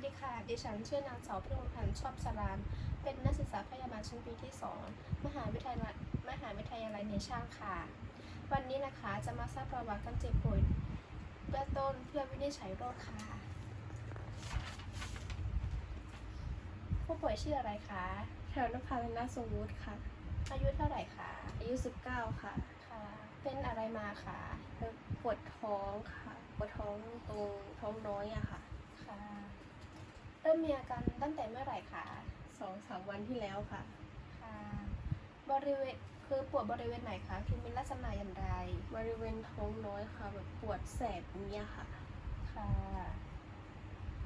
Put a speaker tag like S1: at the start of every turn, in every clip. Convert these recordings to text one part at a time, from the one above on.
S1: สดีค่ะ ดิฉันชื่อนางสาวพิรมพันธ์ชอบสราน เป็นนักศึกษาพยาบาลชั้นปีที่ 2 มหาวิทยาลัยมหาวิทยาลัยในช่างค่ะ วันนี้นะคะจะมาทราบประวัติการเจ็บป่วยเบื้องต้นเพื่อวินิจฉัยโรคค่ะ ผู้ป่วยชื่ออะไรคะ
S2: แถวนภาธนาสมวุฒิค่ะ
S1: อายุเท่าไหร่คะ
S2: อายุ 19 ค่ะ
S1: ค่ะ เป็นอะไรมาคะ
S2: แล้วปวดท้องค่ะ ปวดท้องตรงท้องน้อยอะค่ะ
S1: ค่ะ เริ่มมีอาการตั้งแต่เมื่อไหร่คะ
S2: สองสามวันที่แล้วค่ะ
S1: ค่ะ บริเวณคือปวดบริเวณไหนคะคือมีลักษณะอย่างไร
S2: บริเวณท้องน้อยค่ะแบบปวดแสบอย่างเงี้ยค่ะ
S1: ค่ะ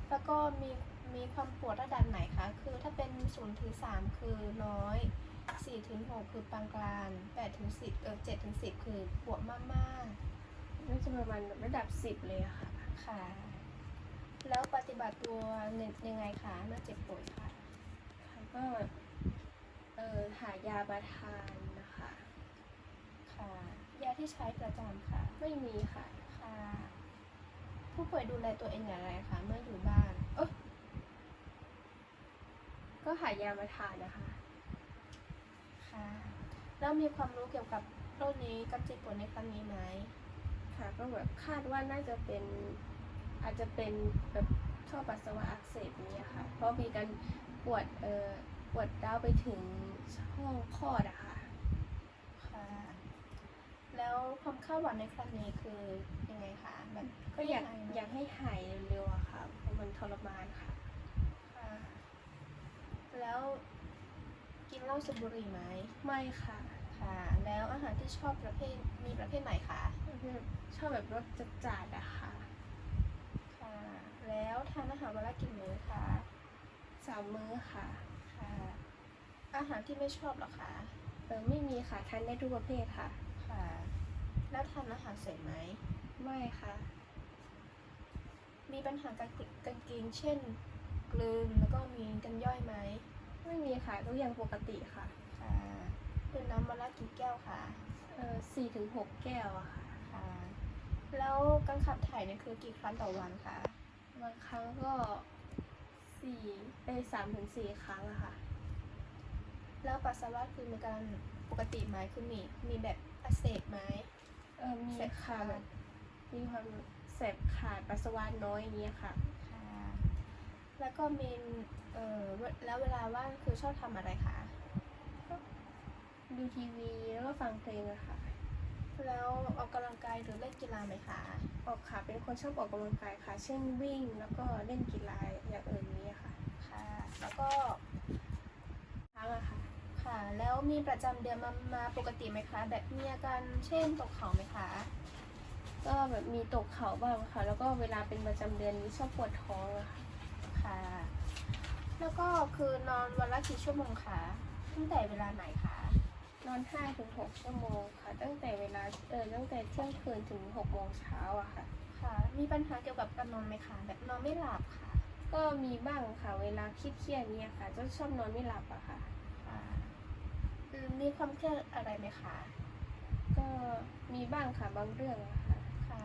S1: แล้วก็มีมีความปวดระดับไหนคะ คือถ้าเป็น0ถึง3คือน้อย4ถึง6คือปานกลาง8ถึง10เออ7ถึง10คือปวดมาก
S2: น่าจะประมาณแบบระดับ10เลยอะค่ะ
S1: ๆค่ะ แล้วปฏิบัติตัวยังไงคะเมื่อเจ็บป่วยค่ะ
S2: ค่ะก็เออหายามาทานนะคะ
S1: ค่ะ ยาที่ใช้ประจำค่ะ
S2: ไม่มีค่ะ
S1: ค่ะ ผู้ป่วยดูแลตัวเองอย่างไรคะเมื่ออยู่บ้านเอย
S2: ก็หายามาทานนะคะ
S1: ค่ะแล้วมีความรู้เกี่ยวกับโรคนี้กับเจ็บป่วยในครั้งนี้ไหม
S2: ค่ะ ก็แบบคาดว่าน่าจะเป็น อาจจะเป็นแบบท่อปัสสาวะอักเสบนี้ยค่ะ เพราะมีการปวดเอ่อปวดร้าวไปถึงช่องคลอดอะค่ะ
S1: ค่ะ แล้วความคาดหวังในครั้งนี้คือยังไงคะแบบ
S2: ก็อยาก
S1: งไงนะ
S2: อยากให้หายเร็วๆอะค่ะเพราะมันทรมานค่ะ
S1: ค่ะ แล้วกินเหล้าสูบบุหรี่ไหม
S2: ไม่ค่ะ
S1: ค่ะ แล้วอาหารที่ชอบประเภทมีประเภทไหนคะ
S2: ชอบแบบรสจัดๆอะค่ะ
S1: ค่ะแล้ว ทานอาหารวันละกี่มื้อคะ
S2: สามมื้อค่ะ
S1: ค่ะ อาหารที่ไม่ชอบเหรอคะ
S2: เออไม่มีค่ะทานได้ทุกประเภทค่ะ
S1: ค่ะ แล้วทานอาหารเสร็จไหม
S2: ไม่ค่ะ
S1: มีปัญหาการกลืนการกินเช่นกลืนแล้วก็มีกันย่อยไหม
S2: ไม่มีค่ะทุกอย่างปกติค่ะ
S1: ค่ะดื่มน้ำวันละกี่แก้วคะ
S2: เออสี่ถึงหกแก้วอะค่ะ
S1: ค่ะ แล้วการขับถ่ายเนี่ยคือกี่ครั้งต่อวันคะ
S2: บางครั้งก็สี่ไปสามถึงสี่ครั้งอะค่ะ
S1: แล้วปัสสาวะคือมีการปกติไหมคือมีมีแบบอักเสบไหม
S2: เออมี
S1: แสบ
S2: ค่ะ
S1: ขา
S2: แบบมีความแสบขาดปัสสาวะน้อยอย่างเงี้ยค่ะ
S1: ค่ะแล้วก็มีเอ่อเวแล้วเวลาว่างคือชอบทำอะไรคะ
S2: ดูทีวีแล้วก็ฟังเพลงอะค่ะ
S1: แล้วออกกำลังกายหรือเล่นกีฬาไหมคะ
S2: ออกค่ะ เป็นคนชอบออกกำลังกายค่ะ เช่นวิ่งแล้วก็เล่นกีฬาอย่างอื่นนี้ค่ะ
S1: ค่ะ แล้วก็
S2: ครั้งอะค่ะ
S1: ค่ะ แล้วมีประจำเดือนมามาปกติไหมคะ แบบมีอาการเช่นตกเขาไหมคะ
S2: ก็แบบมีตกเข่าบ้างค่ะ แล้วก็เวลาเป็นประจำเดือนนี้ชอบปวดท้องอะค่ะ
S1: ค่ะ แล้วก็คือนอนวันละกี่ชั่วโมงคะ ตั้งแต่เวลาไหนคะ
S2: นอนห้าถึงหกชั่วโมงค่ะ ตั้งแต่เวลาเออตั้งแต่เที่ยงคืนถึงหกโมงเช้าอะค่ะ
S1: ค่ะ มีปัญหาเกี่ยวกับการนอนไหมคะแบบนอนไม่หลับค่ะ
S2: ก็มีบ้างค่ะ เวลาคิดเครียดๆเนี่ยค่ะจะชอบนอนไม่หลับอะค่ะ
S1: ค่ะอืมมีความเครียดอะไรไหมคะ
S2: ก็มีบ้างค่ะบางเรื่องอะค่ะ
S1: ค่ะ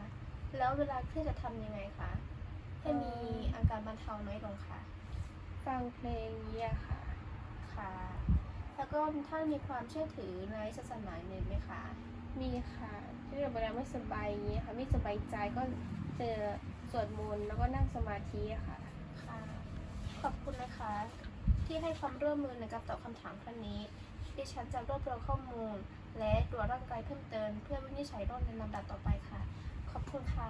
S1: แล้วเวลาเครียดจะทำยังไงคะให้มี
S2: เอ่ออ
S1: อาการบรรเทาน้อยลงค่ะ
S2: ฟังเพลงเนี่ยค่ะ
S1: ค่ะแล้ว ก็ท่านมีความเชื่อถือในศาสนาอื่นไหมคะ
S2: มีค่ะที่เวลาไม่สบายอย่างเงี้ยค่ะ ไม่สบายใจก็เจอสวดมนต์แล้วก็นั่งสมาธิอะค่ะ
S1: ค่ะ ขอบคุณนะคะ ที่ให้ความร่วมมือในการตอบคำถามครั้งนี้ดิฉันจะรวบรวมข้อมูล และตรวจร่างกายเพิ่มเติมเพื่อวินิจฉัยโรคในลำดับต่อไปค่ะ ขอบคุณค่ะ